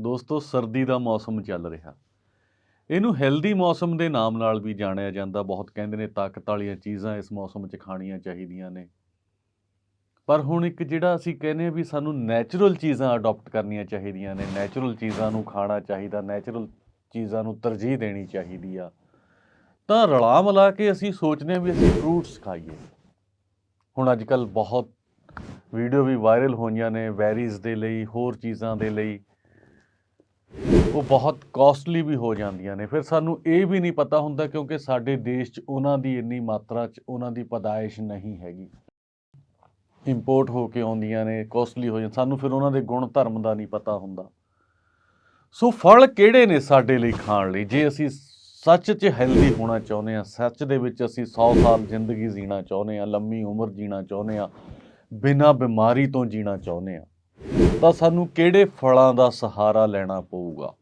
ਦੋਸਤੋ, ਸਰਦੀ ਦਾ ਮੌਸਮ ਚੱਲ ਰਿਹਾ। ਇਹਨੂੰ ਹੈਲਦੀ ਮੌਸਮ ਦੇ ਨਾਮ ਨਾਲ ਵੀ ਜਾਣਿਆ ਜਾਂਦਾ। ਬਹੁਤ ਕਹਿੰਦੇ ਨੇ ਤਾਕਤ ਵਾਲੀਆਂ ਚੀਜ਼ਾਂ ਇਸ ਮੌਸਮ 'ਚ ਖਾਣੀਆਂ ਚਾਹੀਦੀਆਂ ਨੇ। ਪਰ ਹੁਣ ਇੱਕ ਜਿਹੜਾ ਅਸੀਂ ਕਹਿੰਦੇ ਆ ਵੀ ਸਾਨੂੰ ਨੈਚੁਰਲ ਚੀਜ਼ਾਂ ਅਡਾਪਟ ਕਰਨੀਆਂ ਚਾਹੀਦੀਆਂ ਨੇ ਨੈਚੁਰਲ ਚੀਜ਼ਾਂ ਨੂੰ ਖਾਣਾ ਚਾਹੀਦਾ ਨੈਚੁਰਲ ਚੀਜ਼ਾਂ ਨੂੰ ਤਰਜੀਹ ਦੇਣੀ ਚਾਹੀਦੀ ਆ। ਤਾਂ ਰਲਾ ਮਿਲਾ ਕੇ ਅਸੀਂ ਸੋਚਦੇ ਹਾਂ ਵੀ ਅਸੀਂ ਫਰੂਟਸ ਖਾਈਏ। ਹੁਣ ਅੱਜ ਕੱਲ ਬਹੁਤ ਵੀਡੀਓ ਵੀ ਵਾਇਰਲ ਹੋਈਆਂ ਨੇ ਵੈਰੀਜ਼ ਦੇ ਲਈ, ਹੋਰ ਚੀਜ਼ਾਂ ਦੇ ਲਈ। ਉਹ ਬਹੁਤ ਕਾਸਟਲੀ ਵੀ ਹੋ ਜਾਂਦੀਆਂ ਨੇ। ਫਿਰ ਸਾਨੂੰ ਇਹ ਵੀ ਨਹੀਂ ਪਤਾ ਹੁੰਦਾ ਕਿਉਂਕਿ ਸਾਡੇ ਦੇਸ਼ 'ਚ ਉਹਨਾਂ ਦੀ ਇੰਨੀ ਮਾਤਰਾ 'ਚ ਉਹਨਾਂ ਦੀ ਪਦਾਇਸ਼ ਨਹੀਂ ਹੈਗੀ। ਇੰਪੋਰਟ ਹੋ ਕੇ ਆਉਂਦੀਆਂ ਨੇ ਕਾਸਟਲੀ ਹੋ ਜਾਂਦੀਆਂ। ਸਾਨੂੰ ਫਿਰ ਉਹਨਾਂ ਦੇ ਗੁਣ ਧਰਮ ਦਾ ਨਹੀਂ ਪਤਾ ਹੁੰਦਾ। ਸੋ ਫਲ ਕਿਹੜੇ ਨੇ ਸਾਡੇ ਲਈ ਖਾਣ ਲਈ? ਜੇ ਅਸੀਂ ਸੱਚ 'ਚ ਹੈਲਦੀ ਹੋਣਾ ਚਾਹੁੰਦੇ ਆ ਸੱਚ ਦੇ ਵਿੱਚ ਅਸੀਂ 100 ਸਾਲ ਜ਼ਿੰਦਗੀ ਜੀਣਾ ਚਾਹੁੰਦੇ ਆ ਲੰਮੀ ਉਮਰ ਜੀਣਾ ਚਾਹੁੰਦੇ ਆ ਬਿਨਾਂ ਬਿਮਾਰੀ ਤੋਂ ਜੀਣਾ ਚਾਹੁੰਦੇ ਆ ਤਾਂ ਸਾਨੂੰ ਕਿਹੜੇ ਫਲਾਂ ਦਾ ਸਹਾਰਾ ਲੈਣਾ ਪਊਗਾ?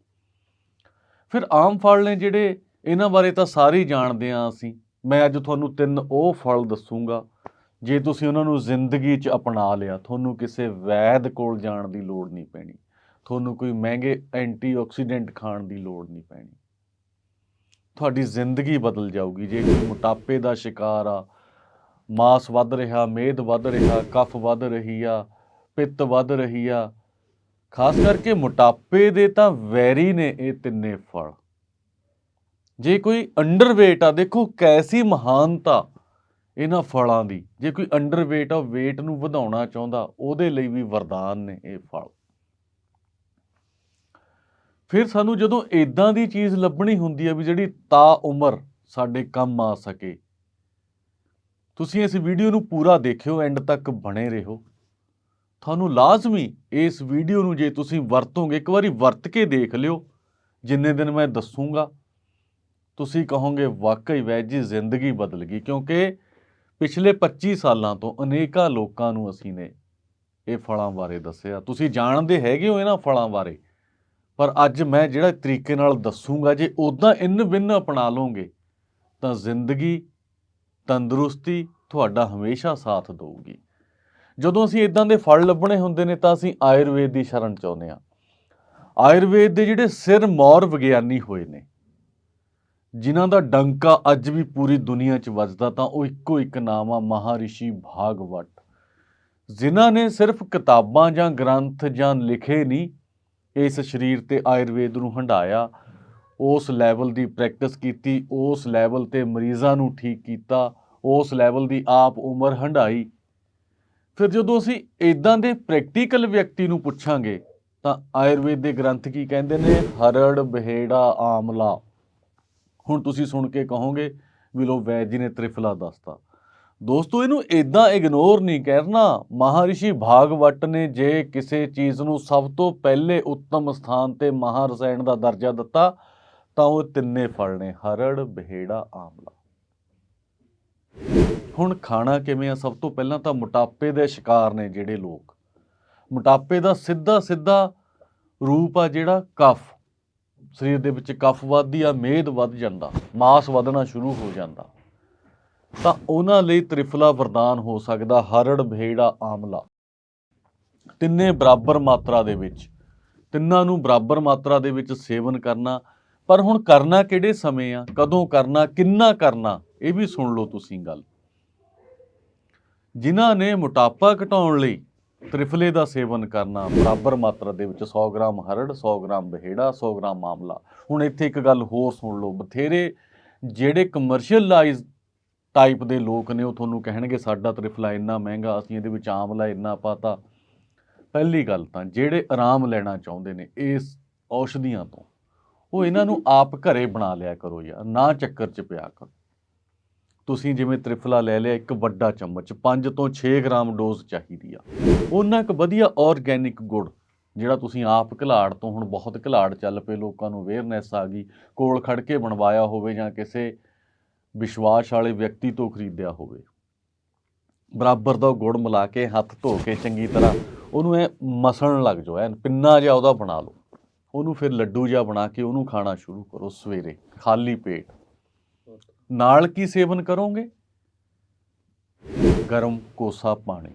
ਫਿਰ ਆਮ ਫਲ ਨੇ ਜਿਹੜੇ ਇਹਨਾਂ ਬਾਰੇ ਤਾਂ ਸਾਰੇ ਹੀ ਜਾਣਦੇ ਆ ਅਸੀਂ। ਮੈਂ ਅੱਜ ਤੁਹਾਨੂੰ ਤਿੰਨ ਉਹ ਫਲ ਦੱਸੂਗਾ, ਜੇ ਤੁਸੀਂ ਉਹਨਾਂ ਨੂੰ ਜ਼ਿੰਦਗੀ 'ਚ ਅਪਣਾ ਲਿਆ, ਤੁਹਾਨੂੰ ਕਿਸੇ ਵੈਦ ਕੋਲ ਜਾਣ ਦੀ ਲੋੜ ਨਹੀਂ ਪੈਣੀ। ਤੁਹਾਨੂੰ ਕੋਈ ਮਹਿੰਗੇ ਐਂਟੀਆਕਸੀਡੈਂਟ ਖਾਣ ਦੀ ਲੋੜ ਨਹੀਂ ਪੈਣੀ। ਤੁਹਾਡੀ ਜ਼ਿੰਦਗੀ ਬਦਲ ਜਾਊਗੀ, ਜੇ ਕੋਈ ਮੋਟਾਪੇ ਦਾ ਸ਼ਿਕਾਰ ਆ, ਮਾਸ ਵੱਧ ਰਿਹਾ, ਮੇਦ ਵੱਧ ਰਿਹਾ, ਕਫ ਵੱਧ ਰਹੀ ਆ ਪਿੱਤ ਵੱਧ ਰਹੀ ਆ। ਖਾਸ ਕਰਕੇ ਮੋਟਾਪੇ ਦੇ ਤਾਂ ਵੈਰੀ ਨੇ ਇਹ ਤਿੰਨੇ ਫਲ। ਜੇ ਕੋਈ ਅੰਡਰਵੇਟ ਆ, ਦੇਖੋ ਕੈਸੀ ਮਹਾਨਤਾ ਇਹਨਾਂ ਫਲਾਂ ਦੀ। ਜੇ ਕੋਈ ਅੰਡਰਵੇਟ ਆ weight ਨੂੰ ਵਧਾਉਣਾ ਚਾਹੁੰਦਾ, ਉਹਦੇ ਲਈ ਵੀ ਵਰਦਾਨ ਨੇ ਇਹ ਫਲ। ਫਿਰ ਸਾਨੂੰ ਜਦੋਂ ਇਦਾਂ ਦੀ ਚੀਜ਼ ਲੱਭਣੀ ਹੁੰਦੀ ਆ ਵੀ ਜਿਹੜੀ ਤਾ ਉਮਰ ਸਾਡੇ ਕੰਮ ਆ ਸਕੇ, ਤੁਸੀਂ ਇਸ ਵੀਡੀਓ ਨੂੰ ਪੂਰਾ ਦੇਖਿਓ ਐਂਡ ਤੱਕ ਬਣੇ ਰਹੋ। ਤੁਹਾਨੂੰ ਲਾਜ਼ਮੀ ਇਸ ਵੀਡੀਓ ਨੂੰ ਜੇ ਤੁਸੀਂ ਵਰਤੋਗੇ, ਇੱਕ ਵਾਰੀ ਵਰਤ ਕੇ ਦੇਖ ਲਿਓ। ਜਿੰਨੇ ਦਿਨ ਮੈਂ ਦੱਸੂਗਾ, ਤੁਸੀਂ ਕਹੋਗੇ, ਵਾਕਈ ਵੈਜ ਜੀ, ਜ਼ਿੰਦਗੀ ਬਦਲ ਗਈ। ਕਿਉਂਕਿ ਪਿਛਲੇ 25 ਸਾਲਾਂ ਤੋਂ ਅਨੇਕਾਂ ਲੋਕਾਂ ਨੂੰ ਅਸੀਂ ਨੇ ਇਹ ਫਲਾਂ ਬਾਰੇ ਦੱਸਿਆ। ਤੁਸੀਂ ਜਾਣਦੇ ਹੈਗੇ ਹੋ ਇਹਨਾਂ ਫਲਾਂ ਬਾਰੇ, ਪਰ ਅੱਜ ਮੈਂ ਜਿਹੜਾ ਤਰੀਕੇ ਨਾਲ ਦੱਸੂਗਾ, ਜੇ ਉਦਾਂ ਇਨ ਬਿਨ ਅਪਣਾ ਲਓਗੇ, ਤਾਂ ਜ਼ਿੰਦਗੀ ਤੰਦਰੁਸਤੀ ਤੁਹਾਡਾ ਹਮੇਸ਼ਾ ਸਾਥ ਦੇਊਗੀ। ਜਦੋਂ ਅਸੀਂ ਇਦਾਂ ਦੇ ਫਲ ਲੱਭਣੇ ਹੁੰਦੇ ਨੇ ਤਾਂ ਅਸੀਂ ਆਯੁਰਵੇਦ ਦੀ ਸ਼ਰਨ ਚਾਹੁੰਦੇ ਆ ਆਯੁਰਵੇਦ ਦੇ ਜਿਹੜੇ ਸਿਰ ਮੌਰ ਵਿਗਿਆਨੀ ਹੋਏ ਨੇ, ਜਿਨ੍ਹਾਂ ਦਾ ਡੰਕਾ ਅੱਜ ਵੀ ਪੂਰੀ ਦੁਨੀਆ 'ਚ ਵੱਜਦਾ ਤਾਂ ਉਹ ਇੱਕੋ ਇੱਕ ਨਾਮ ਆ, ਮਹਾਰਿਸ਼ੀ ਭਾਗਵਤ। ਜਿਨ੍ਹਾਂ ਨੇ ਸਿਰਫ ਕਿਤਾਬਾਂ ਜਾਂ ਗ੍ਰੰਥ ਜਾਂ ਲਿਖੇ ਨਹੀਂ, ਇਸ ਸਰੀਰ ਤੇ ਆਯੁਰਵੇਦ ਨੂੰ ਹੰਡਾਇਆ ਉਸ ਲੈਵਲ ਦੀ ਪ੍ਰੈਕਟਿਸ ਕੀਤੀ, ਉਸ ਲੈਵਲ ਤੇ ਮਰੀਜ਼ਾਂ ਨੂੰ ਠੀਕ ਕੀਤਾ, ਉਸ ਲੈਵਲ ਦੀ ਆਪ ਉਮਰ ਹੰਡਾਈ ਫਿਰ ਜਦੋਂ ਅਸੀਂ ਇਦਾਂ ਦੇ ਪ੍ਰੈਕਟੀਕਲ ਵਿਅਕਤੀ ਨੂੰ ਪੁੱਛਾਂਗੇ, ਤਾਂ ਆਯੁਰਵੇਦ ਦੇ ਗ੍ਰੰਥ ਕੀ ਕਹਿੰਦੇ ਨੇ? ਹਰੜ ਬਹੇੜਾ ਆਮਲਾ। ਹੁਣ ਤੁਸੀਂ ਸੁਣ ਕੇ ਕਹੋਗੇ ਵੀ ਲੋ ਵੈਦ ਜੀ ਨੇ ਤ੍ਰਿਫਲਾ ਦੱਸਤਾ। ਦੋਸਤੋ, ਇਹਨੂੰ ਇਦਾਂ ਇਗਨੋਰ ਨਹੀਂ ਕਰਨਾ। ਮਹਾਰਿਸ਼ੀ ਭਾਗਵਤ ਨੇ ਜੇ ਕਿਸੇ ਚੀਜ਼ ਨੂੰ ਸਭ ਤੋਂ ਪਹਿਲੇ ਉੱਤਮ ਸਥਾਨ ਤੇ ਮਹਾਰਸਾਇਣ ਦਾ ਦਰਜਾ ਦਿੱਤਾ, ਤਾਂ ਉਹ ਤਿੰਨੇ ਫਲ ਨੇ, ਹਰੜ ਬਹੇੜਾ ਆਮਲਾ। ਹੁਣ ਖਾਣਾ ਕਿਵੇਂ ਆ? ਸਭ ਤੋਂ ਪਹਿਲਾਂ ਤਾਂ ਮੋਟਾਪੇ ਦੇ ਸ਼ਿਕਾਰ ਨੇ ਜਿਹੜੇ ਲੋਕ। ਮੋਟਾਪੇ ਦਾ ਸਿੱਧਾ ਸਿੱਧਾ ਰੂਪ ਆ ਜਿਹੜਾ ਕਫ। ਸਰੀਰ ਦੇ ਵਿੱਚ ਕਫ ਵੱਧਦੀ ਆ, ਮੇਦ ਵੱਧ ਜਾਂਦਾ, ਮਾਸ ਵਧਣਾ ਸ਼ੁਰੂ ਹੋ ਜਾਂਦਾ। ਤਾਂ ਉਹਨਾਂ ਲਈ ਤ੍ਰਿਫਲਾ ਵਰਦਾਨ ਹੋ ਸਕਦਾ, ਹਰੜ ਭੇੜਾ ਆਮਲਾ। ਤਿੰਨੇ ਬਰਾਬਰ ਮਾਤਰਾ ਦੇ ਵਿੱਚ, ਤਿੰਨਾਂ ਨੂੰ ਬਰਾਬਰ ਮਾਤਰਾ ਦੇ ਵਿੱਚ ਸੇਵਨ ਕਰਨਾ। ਪਰ ਹੁਣ ਕਰਨਾ ਕਿਹੜੇ ਸਮੇਂ ਆ? ਕਦੋਂ ਕਰਨਾ? ਕਿੰਨਾ ਕਰਨਾ? ਇਹ ਵੀ ਸੁਣ ਲਓ ਤੁਸੀਂ ਗੱਲ। ਜਿਨ੍ਹਾਂ ਨੇ ਮੋਟਾਪਾ ਘਟਾਉਣ ਲਈ ਤ੍ਰਿਫਲੇ ਦਾ ਸੇਵਨ ਕਰਨਾ, ਬਰਾਬਰ ਮਾਤਰਾ ਦੇ ਵਿੱਚ 100 ਗ੍ਰਾਮ ਹਰੜ 100 ਗ੍ਰਾਮ ਬਹੇੜਾ 100 ਗ੍ਰਾਮ ਆਮਲਾ ਹੁਣ ਇੱਥੇ ਇੱਕ ਗੱਲ ਹੋਰ ਸੁਣ ਲਓ। ਬਥੇਰੇ ਜਿਹੜੇ ਕਮਰਸ਼ੀਅਲਾਈਜ਼ ਟਾਈਪ ਦੇ ਲੋਕ ਨੇ, ਉਹ ਤੁਹਾਨੂੰ ਕਹਿਣਗੇ, ਸਾਡਾ ਤ੍ਰਿਫਲਾ ਇੰਨਾ ਮਹਿੰਗਾ, ਅਸੀਂ ਇਹਦੇ ਵਿੱਚ ਆਮਲਾ ਇੰਨਾ ਪਾਤਾ। ਪਹਿਲੀ ਗੱਲ ਤਾਂ ਜਿਹੜੇ ਆਰਾਮ ਲੈਣਾ ਚਾਹੁੰਦੇ ਨੇ, ਇਸ ਔਸ਼ਧੀਆਂ ਤੋਂ, ਉਹ ਇਹਨਾਂ ਨੂੰ ਆਪ ਘਰੇ ਬਣਾ ਲਿਆ ਕਰੋ ਯਾਰ। ਨਾ ਚੱਕਰ 'ਚ ਪਿਆ ਕਰੋ। ਤੁਸੀਂ ਜਿਵੇਂ ਤ੍ਰਿਫਲਾ ਲੈ ਲਿਆ, ਇੱਕ ਵੱਡਾ ਚਮਚ 5 ਤੋਂ 6 ਗ੍ਰਾਮ ਡੋਜ਼ ਚਾਹੀਦੀ ਆ। ਉਹਨਾਂ ਇੱਕ ਵਧੀਆ ਆਰਗੈਨਿਕ ਗੁੜ, ਜਿਹੜਾ ਤੁਸੀਂ ਆਪ ਘਲਾੜ ਤੋਂ ਹੁਣ ਬਹੁਤ ਘਲਾੜ ਚੱਲ ਪਏ, ਲੋਕਾਂ ਨੂੰ ਅਵੇਅਰਨੈਸ ਆ ਗਈ, ਕੋਲ ਖੜ ਕੇ ਬਣਵਾਇਆ ਹੋਵੇ ਜਾਂ ਕਿਸੇ ਵਿਸ਼ਵਾਸ ਵਾਲੇ ਵਿਅਕਤੀ ਤੋਂ ਖਰੀਦਿਆ ਹੋਵੇ। ਬਰਾਬਰ ਦਾ ਗੁੜ ਮਿਲਾ ਕੇ ਹੱਥ ਧੋ ਕੇ ਚੰਗੀ ਤਰ੍ਹਾਂ ਉਹਨੂੰ ਐ ਮਸਣ ਲੱਗ ਜਾਓ ਐ ਪਿੰਨਾ ਜਿਹਾ ਉਹਦਾ ਬਣਾ ਲਓ। ਉਹਨੂੰ ਫਿਰ ਲੱਡੂ ਜਿਹਾ ਬਣਾ ਕੇ ਉਹਨੂੰ ਖਾਣਾ ਸ਼ੁਰੂ ਕਰੋ ਸਵੇਰੇ, ਖਾਲੀ ਪੇਟ। ਨਾਲ ਕੀ ਸੇਵਨ ਕਰੋਗੇ? ਗਰਮ ਕੋਸਾ ਪਾਣੀ।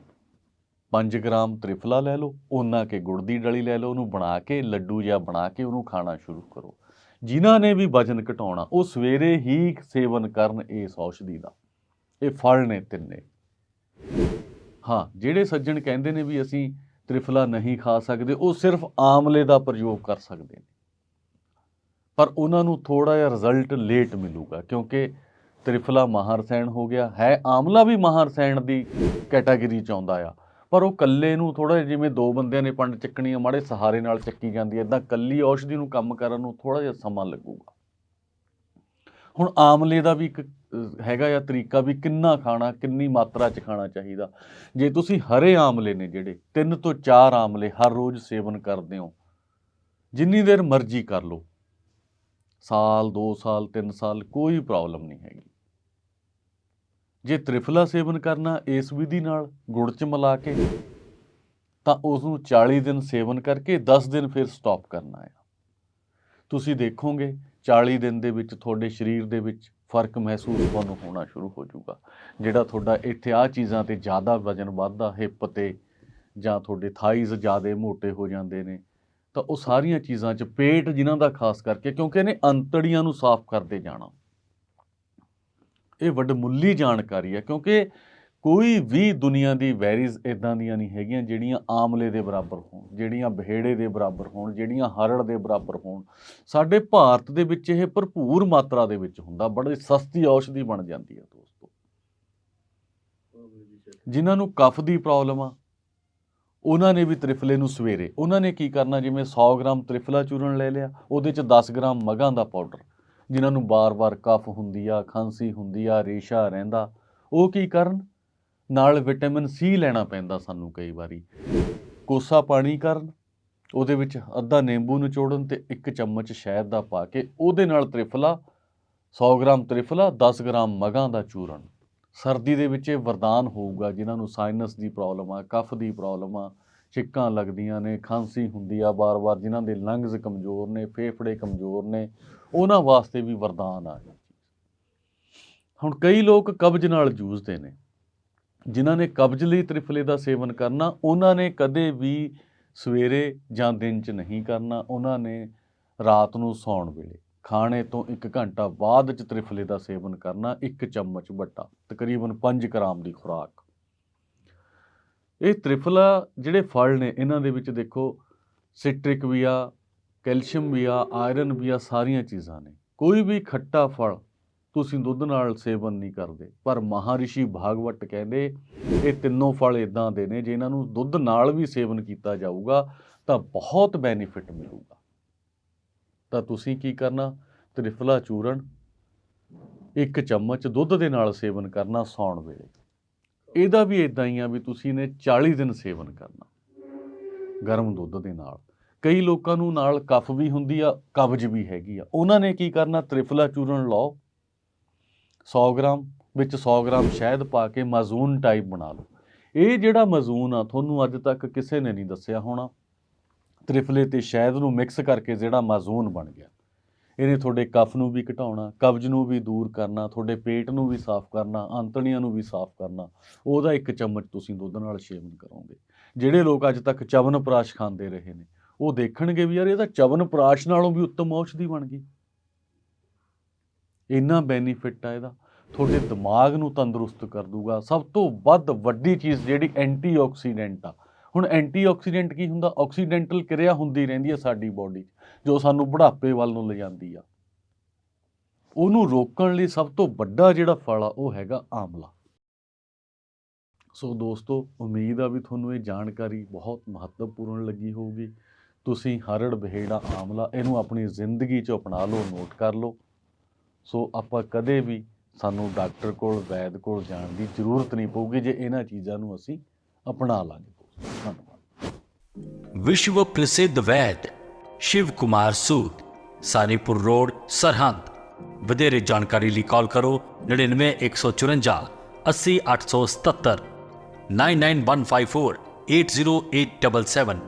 5 ਗ੍ਰਾਮ ਤ੍ਰਿਫਲਾ ਲੈ ਲਓ, ਉਹਨਾਂ ਕੇ ਗੁੜ ਦੀ ਡਲੀ ਲੈ ਲਓ, ਉਹਨੂੰ ਬਣਾ ਕੇ, ਲੱਡੂ ਜਾਂ ਬਣਾ ਕੇ ਉਹਨੂੰ ਖਾਣਾ ਸ਼ੁਰੂ ਕਰੋ। ਜਿਨ੍ਹਾਂ ਨੇ ਵੀ ਵਜਨ ਘਟਾਉਣਾ, ਉਹ ਸਵੇਰੇ ਹੀ ਸੇਵਨ ਕਰਨ ਇਸ ਔਸ਼ਧੀ ਦਾ। ਇਹ ਫਲ ਨੇ ਤਿੰਨੇ। ਹਾਂ, ਜਿਹੜੇ ਸੱਜਣ ਕਹਿੰਦੇ ਨੇ ਵੀ ਅਸੀਂ ਤ੍ਰਿਫਲਾ ਨਹੀਂ ਖਾ ਸਕਦੇ, ਉਹ ਸਿਰਫ ਆਮਲੇ ਦਾ ਪ੍ਰਯੋਗ ਕਰ ਸਕਦੇ ਨੇ। ਪਰ ਉਹਨਾਂ ਨੂੰ ਥੋੜਾ ਜਿਹਾ ਰਿਜ਼ਲਟ ਲੇਟ ਮਿਲੂਗਾ ਕਿਉਂਕਿ ਤ੍ਰਿਫਲਾ ਮਾਹਰ ਸੈਣ ਹੋ ਗਿਆ, ਹੈ ਆਮਲਾ ਵੀ ਮਾਹਰ ਮਹਾਰਸੈਣ ਦੀ ਕੈਟਾਗਰੀ ਚ ਆਉਂਦਾ ਆ। ਪਰ ਉਹ ਕੱਲੇ ਨੂੰ ਥੋੜਾ ਜਿਵੇਂ ਦੋ ਬੰਦਿਆਂ ਨੇ ਪੰਡ ਚੱਕਣੀ ਆ ਮਾੜੇ ਸਹਾਰੇ ਨਾਲ ਚੱਕੀ ਜਾਂਦੀ ਐ ਇਦਾਂ ਕੱਲੀ ਔਸ਼ਧੀ ਨੂੰ ਕੰਮ ਕਰਨ ਨੂੰ ਥੋੜਾ ਜਿਹਾ ਸਮਾਂ ਲੱਗੂਗਾ। ਹੁਣ ਆਮਲੇ ਦਾ ਵੀ ਇੱਕ ਹੈਗਾ ਆ ਤਰੀਕਾ ਵੀ ਕਿੰਨਾ ਖਾਣਾ, ਕਿੰਨੀ ਮਾਤਰਾ ਚ ਖਾਣਾ ਚਾਹੀਦਾ। ਜੇ ਤੁਸੀਂ ਹਰੇ ਆਮਲੇ ਨੇ ਜਿਹੜੇ, ਤਿੰਨ ਤੋਂ ਚਾਰ ਆਮਲੇ ਹਰ ਰੋਜ਼ ਸੇਵਨ ਕਰਦੇ ਹੋ, ਜਿੰਨੀ ਦੇਰ ਮਰਜ਼ੀ ਕਰ ਲਓ ਸਾਲ 2 ਸਾਲ 3 ਸਾਲ ਕੋਈ ਪ੍ਰੋਬਲਮ ਨਹੀਂ ਹੈਗੀ। ਜੇ ਤ੍ਰਿਫਲਾ ਸੇਵਨ ਕਰਨਾ ਇਸ ਵਿਧੀ ਨਾਲ ਗੁੜ ਚ ਮਿਲਾ ਕੇ, ਤਾਂ ਉਸ ਨੂੰ 40 ਦਿਨ ਸੇਵਨ ਕਰਕੇ 10 ਦਿਨ ਫਿਰ ਸਟਾਪ ਕਰਨਾ ਹੈ ਤੁਸੀਂ ਦੇਖੋਗੇ 40 ਦਿਨ ਦੇ ਵਿੱਚ ਤੁਹਾਡੇ ਸਰੀਰ ਦੇ ਵਿੱਚ ਫ਼ਰਕ ਮਹਿਸੂਸ ਤੁਹਾਨੂੰ ਹੋਣਾ ਸ਼ੁਰੂ ਹੋ ਜਾਊਗਾ। ਜਿਹੜਾ ਤੁਹਾਡਾ ਇੱਥੇ ਆ ਚੀਜ਼ਾਂ ਤੇ ਜ਼ਿਆਦਾ ਵਜਨ ਵੱਧਦਾ ਹਿੱਪ ਤੇ ਜਾਂ ਤੁਹਾਡੇ ਥਾਈਜ਼ ਜ਼ਿਆਦਾ ਮੋਟੇ ਹੋ ਜਾਂਦੇ ਨੇ ਤਾਂ ਉਹ ਸਾਰੀਆਂ ਚੀਜ਼ਾਂ 'ਚ ਪੇਟ ਜਿਨ੍ਹਾਂ ਦਾ ਖਾਸ ਕਰਕੇ, ਕਿਉਂਕਿ ਇਹਨੇ ਅੰਤੜੀਆਂ ਨੂੰ ਸਾਫ਼ ਕਰਦੇ ਜਾਣਾ। ਇਹ ਵੱਡਮੁੱਲੀ ਜਾਣਕਾਰੀ ਹੈ, ਕਿਉਂਕਿ ਕੋਈ ਵੀ ਦੁਨੀਆ ਦੀ ਵੈਰੀਜ਼ ਇਦਾਂ ਦੀਆਂ ਨਹੀਂ ਹੈਗੀਆਂ ਜਿਹੜੀਆਂ ਆਮਲੇ ਦੇ ਬਰਾਬਰ ਹੋਣ, ਜਿਹੜੀਆਂ ਬਹੇੜੇ ਦੇ ਬਰਾਬਰ ਹੋਣ, ਜਿਹੜੀਆਂ ਹਰੜ ਦੇ ਬਰਾਬਰ ਹੋਣ। ਸਾਡੇ ਭਾਰਤ ਦੇ ਵਿੱਚ ਇਹ ਭਰਪੂਰ ਮਾਤਰਾ ਦੇ ਵਿੱਚ ਹੁੰਦਾ, ਬੜੀ ਸਸਤੀ ਔਸ਼ਧੀ ਬਣ ਜਾਂਦੀ ਹੈ ਦੋਸਤੋ। ਜਿਨ੍ਹਾਂ ਨੂੰ ਕਫ ਦੀ ਪ੍ਰੋਬਲਮ ਆ ਉਹਨਾਂ ਨੇ ਵੀ ਤ੍ਰਿਫਲੇ ਨੂੰ ਸਵੇਰੇ, ਉਹਨਾਂ ਨੇ ਕੀ ਕਰਨਾ, ਜਿਵੇਂ 100 ਗ੍ਰਾਮ ਤ੍ਰਿਫਲਾ ਚੂਰਨ ਲੈ ਲਿਆ, ਉਹਦੇ ਚ 10 ਗ੍ਰਾਮ ਮਗਾਂ ਦਾ ਪਾਊਡਰ, ਜਿਨ੍ਹਾਂ ਨੂੰ ਬਾਰ-ਬਾਰ ਕਫ ਹੁੰਦੀ ਆ, ਖਾਂਸੀ ਹੁੰਦੀ ਆ, ਰੇਸ਼ਾ ਰਹਿੰਦਾ, ਉਹ ਕੀ ਕਰਨ? ਨਾਲ ਵਿਟਾਮਿਨ ਸੀ ਲੈਣਾ ਪੈਂਦਾ ਸਾਨੂੰ ਕਈ ਵਾਰੀ। ਕੋਸਾ ਪਾਣੀ ਕਰਨ, ਉਹਦੇ ਵਿੱਚ ਅੱਧਾ ਨਿੰਬੂ ਨਿਚੋੜਨ ਤੇ ਇੱਕ ਚਮਚ ਸ਼ਹਿਦ ਦਾ ਪਾ ਕੇ ਉਹਦੇ ਨਾਲ ਤ੍ਰਿਫਲਾ 100 ਗ੍ਰਾਮ ਤ੍ਰਿਫਲਾ 10 ਗ੍ਰਾਮ ਮਗਾਂ ਦਾ ਚੂਰਨ। ਸਰਦੀ ਦੇ ਵਿੱਚ ਇਹ ਵਰਦਾਨ ਹੋਊਗਾ, ਜਿਨ੍ਹਾਂ ਨੂੰ ਸਾਈਨਸ ਦੀ ਪ੍ਰੋਬਲਮ ਆ, ਕਫ ਦੀ ਪ੍ਰੋਬਲਮ ਆ, ਛਿੱਕਾਂ ਲੱਗਦੀਆਂ ਨੇ, ਖਾਂਸੀ ਹੁੰਦੀ ਆ ਬਾਰ-ਬਾਰ, ਜਿਨ੍ਹਾਂ ਦੇ ਲੰਗਜ਼ ਕਮਜ਼ੋਰ ਨੇ, ਫੇਫੜੇ ਕਮਜ਼ੋਰ ਨੇ, ਉਹਨਾਂ ਵਾਸਤੇ ਵੀ ਵਰਦਾਨ ਆ ਇਹ ਹੁਣ ਕਈ ਲੋਕ ਕਬਜ਼ ਨਾਲ ਜੂਝਦੇ ਨੇ। ਜਿਨ੍ਹਾਂ ਨੇ ਕਬਜ਼ ਲਈ ਤ੍ਰਿਫਲੇ ਦਾ ਸੇਵਨ ਕਰਨਾ, ਉਹਨਾਂ ਨੇ ਕਦੇ ਵੀ ਸਵੇਰੇ ਜਾਂ ਦਿਨ 'ਚ ਨਹੀਂ ਕਰਨਾ, ਉਹਨਾਂ ਨੇ ਰਾਤ ਨੂੰ ਸੌਣ ਵੇਲੇ। ਖਾਣੇ ਤੋਂ 1 ਘੰਟਾ ਬਾਅਦ 'ਚ ਤ੍ਰਿਫਲੇ ਦਾ ਸੇਵਨ ਕਰਨਾ 1 ਚਮਚ ਵੱਟਾ ਤਕਰੀਬਨ 5 ਗ੍ਰਾਮ ਦੀ ਖੁਰਾਕ। ਇਹ ਤ੍ਰਿਫਲਾ ਜਿਹੜੇ ਫਲ ਨੇ, ਇਹਨਾਂ ਦੇ ਵਿੱਚ ਦੇਖੋ, ਸਿਟ੍ਰਿਕ ਵੀ ਆ, ਕੈਲਸ਼ੀਅਮ ਵੀ ਆ, ਆਇਰਨ ਵੀ ਆ, ਸਾਰੀਆਂ ਚੀਜ਼ਾਂ ਨੇ। ਕੋਈ ਵੀ ਖੱਟਾ ਫਲ ਤੁਸੀਂ ਦੁੱਧ ਨਾਲ ਸੇਵਨ ਨਹੀਂ ਕਰਦੇ, ਪਰ ਮਹਾਰਿਸ਼ੀ ਭਾਗਵਤ ਕਹਿੰਦੇ, ਇਹ ਤਿੰਨੋਂ ਫਲ ਇਦਾਂ ਦੇ ਨੇ, ਜੇ ਇਹਨਾਂ ਨੂੰ ਦੁੱਧ ਨਾਲ ਵੀ ਸੇਵਨ ਕੀਤਾ ਜਾਊਗਾ, ਤਾਂ ਬਹੁਤ ਬੈਨੀਫਿਟ ਮਿਲੂਗਾ। ਤਾਂ ਤੁਸੀਂ ਕੀ ਕਰਨਾ? ਤ੍ਰਿਫਲਾ ਚੂਰਨ, ਇੱਕ ਚਮਚ ਦੁੱਧ ਦੇ ਨਾਲ ਸੇਵਨ ਕਰਨਾ ਸੌਣ ਵੇਲੇ। ਇਹਦਾ ਵੀ ਇਦਾਂ ਹੀ ਆ ਵੀ ਤੁਸੀਂ ਨੇ 40 ਦਿਨ ਸੇਵਨ ਕਰਨਾ, ਗਰਮ ਦੁੱਧ ਦੇ ਨਾਲ। ਕਈ ਲੋਕਾਂ ਨੂੰ ਨਾਲ ਕਫ ਵੀ ਹੁੰਦੀ ਆ, ਕਬਜ਼ ਵੀ ਹੈਗੀ ਆ। ਉਹਨਾਂ ਨੇ ਕੀ ਕਰਨਾ? ਤ੍ਰਿਫਲਾ ਚੂਰਨ ਲਓ। 100 ਗ੍ਰਾਮ, ਵਿੱਚ 100 ਗ੍ਰਾਮ ਸ਼ਹਿਦ ਪਾ ਕੇ ਮਾਜ਼ੂਨ ਟਾਈਪ ਬਣਾ ਲਓ। ਇਹ ਜਿਹੜਾ ਮਾਜ਼ੂਨ ਆ, ਤੁਹਾਨੂੰ ਅੱਜ ਤੱਕ ਕਿਸੇ ਨੇ ਨਹੀਂ ਦੱਸਿਆ ਹੋਣਾ। ਤ੍ਰਿਫਲੇ ਤੇ ਸ਼ਹਿਦ ਨੂੰ ਮਿਕਸ ਕਰਕੇ ਜਿਹੜਾ ਮਾਜ਼ੂਨ ਬਣ ਗਿਆ। ਇਹਨੇ ਤੁਹਾਡੇ ਕਫ ਨੂੰ ਵੀ ਘਟਾਉਣਾ, ਕਬਜ਼ ਨੂੰ ਵੀ ਦੂਰ ਕਰਨਾ, ਤੁਹਾਡੇ ਪੇਟ ਨੂੰ ਵੀ ਸਾਫ਼ ਕਰਨਾ ਅੰਤੜੀਆਂ ਨੂੰ ਵੀ ਸਾਫ਼ ਕਰਨਾ, ਉਹਦਾ ਇੱਕ ਚਮਚ ਤੁਸੀਂ ਦੁੱਧ ਨਾਲ ਸੇਵਨ ਕਰੋਗੇ। ਜਿਹੜੇ ਲੋਕ ਅੱਜ ਤੱਕ ਚਵਨ ਪ੍ਰਾਸ਼ ਖਾਂਦੇ ਰਹੇ ਨੇ, ਉਹ ਦੇਖਣਗੇ ਵੀ ਯਾਰ ਇਹ ਤਾਂ ਚਵਨ ਪ੍ਰਾਸ਼ ਨਾਲੋਂ ਵੀ ਉੱਤਮ ਔਸ਼ਧੀ ਬਣ ਗਈ। ਇੰਨਾ ਬੈਨੀਫਿਟ ਆ ਇਹਦਾ। ਤੁਹਾਡੇ ਦਿਮਾਗ ਨੂੰ ਤੰਦਰੁਸਤ ਕਰ ਦੂਗਾ। ਸਭ ਤੋਂ ਵੱਧ ਵੱਡੀ ਚੀਜ਼ ਜਿਹੜੀ ਐਂਟੀਆਕਸੀਡੈਂਟ ਆ ਹੁਣ ਐਂਟੀਆਕਸੀਡੈਂਟ ਕੀ ਹੁੰਦਾ? ਆਕਸੀਡੈਂਟਲ ਕਿਰਿਆ ਹੁੰਦੀ ਰਹਿੰਦੀ ਆ ਸਾਡੀ ਬਾਡੀ 'ਚ, ਜੋ ਸਾਨੂੰ ਬੁਢਾਪੇ ਵੱਲ ਨੂੰ ਲਿਜਾਂਦੀ ਆ। ਉਹਨੂੰ ਰੋਕਣ ਲਈ ਸਭ ਤੋਂ ਵੱਡਾ ਜਿਹੜਾ ਫਲ ਆ, ਉਹ ਹੈਗਾ ਆਮਲਾ। ਸੋ ਦੋਸਤੋ, ਉਮੀਦ ਆ ਵੀ ਤੁਹਾਨੂੰ ਇਹ ਜਾਣਕਾਰੀ ਬਹੁਤ ਮਹੱਤਵਪੂਰਨ ਲੱਗੀ ਹੋਊਗੀ। ਤੁਸੀਂ ਹਰੜ ਬਹੇੜਾ ਆਮਲਾ, ਇਹਨੂੰ ਆਪਣੀ ਜ਼ਿੰਦਗੀ 'ਚ ਅਪਣਾ ਲਓ, ਨੋਟ ਕਰ ਲਓ। ਸੋ ਆਪਾਂ ਕਦੇ ਵੀ ਸਾਨੂੰ ਡਾਕਟਰ ਕੋਲ, ਵੈਦ ਕੋਲ ਜਾਣ ਦੀ ਜ਼ਰੂਰਤ ਨਹੀਂ ਪਊਗੀ, ਜੇ ਇਹਨਾਂ ਚੀਜ਼ਾਂ ਨੂੰ ਅਸੀਂ ਅਪਣਾ ਲਾਂਗੇ। विश्व प्रसिद्ध वैद शिव कुमार सूद सानीपुर रोड सरहंद ਵਧੇਰੇ ਜਾਣਕਾਰੀ ਲਈ ਕਾਲ ਕਰੋ 99 154 80 877 99154 80877